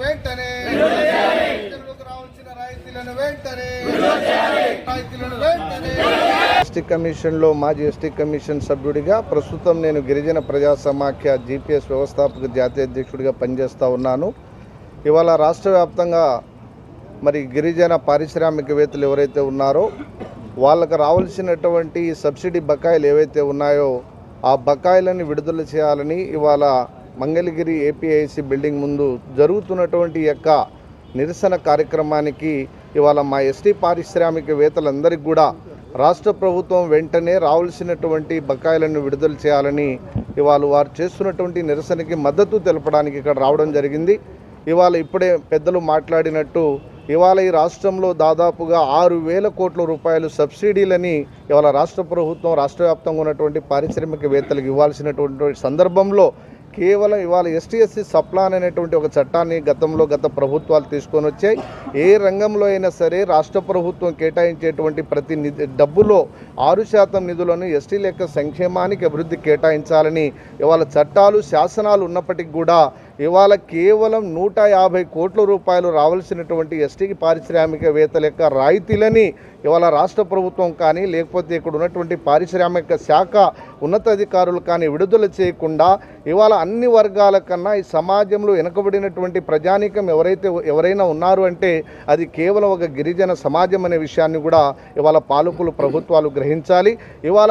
వెంటనే రావాల్సిన రాయితీలను ఎస్టీ కమిషన్లో మాజీ ఎస్టీ కమిషన్ సభ్యుడిగా ప్రస్తుతం నేను గిరిజన ప్రజా సమాఖ్య జీపీఎస్ వ్యవస్థాపక జాతీయ అధ్యక్షుడిగా పనిచేస్తూ ఉన్నాను. ఇవాళ రాష్ట్ర వ్యాప్తంగా మరి గిరిజన పారిశ్రామికవేత్తలు ఎవరైతే ఉన్నారో వాళ్ళకు రావాల్సినటువంటి సబ్సిడీ బకాయిలు ఏవైతే ఉన్నాయో ఆ బకాయిలను విడుదల చేయాలని ఇవాళ మంగళగిరి ఏపీఐసి బిల్డింగ్ ముందు జరుగుతున్నటువంటి యొక్క నిరసన కార్యక్రమానికి ఇవాళ మా ఎస్టీ పారిశ్రామికవేత్తలందరికీ కూడా రాష్ట్ర ప్రభుత్వం వెంటనే రావాల్సినటువంటి బకాయిలను విడుదల చేయాలని ఇవాళ వారు చేస్తున్నటువంటి నిరసనకి మద్దతు తెలపడానికి ఇక్కడ రావడం జరిగింది. ఇవాళ ఇప్పుడే పెద్దలు మాట్లాడినట్టు ఇవాళ ఈ రాష్ట్రంలో దాదాపుగా ఆరు వేల కోట్ల రూపాయలు సబ్సిడీలని ఇవాళ రాష్ట్ర ప్రభుత్వం రాష్ట్ర వ్యాప్తంగా ఉన్నటువంటి పారిశ్రామికవేత్తలకు ఇవ్వాల్సినటువంటి సందర్భంలో కేవలం ఇవాళ ఎస్టీఎస్సీ సప్లాన్ అనేటువంటి ఒక చట్టాన్ని గతంలో గత ప్రభుత్వాలు తీసుకొని వచ్చాయి. ఏ రంగంలో అయినా సరే రాష్ట్ర ప్రభుత్వం కేటాయించేటువంటి ప్రతి నిధి డబ్బులో ఆరు శాతం నిధులను ఎస్టీల యొక్క సంక్షేమానికి అభివృద్ధి కేటాయించాలని ఇవాళ చట్టాలు శాసనాలు ఉన్నప్పటికీ కూడా ఇవాళ కేవలం నూట యాభై కోట్ల రూపాయలు రావాల్సినటువంటి ఎస్టీకి పారిశ్రామికవేత్తల యొక్క రాయితీలని ఇవాళ రాష్ట్ర ప్రభుత్వం కానీ లేకపోతే ఇక్కడ ఉన్నటువంటి పారిశ్రామిక శాఖ ఉన్నతాధికారులు కానీ విడుదల చేయకుండా ఇవాళ అన్ని వర్గాల కన్నా ఈ సమాజంలో వెనుకబడినటువంటి ప్రజానీకం ఎవరైతే ఎవరైనా ఉన్నారు అంటే అది కేవలం ఒక గిరిజన సమాజం అనే విషయాన్ని కూడా ఇవాళ పాలకులు ప్రభుత్వాలు గ్రహించాలి. ఇవాళ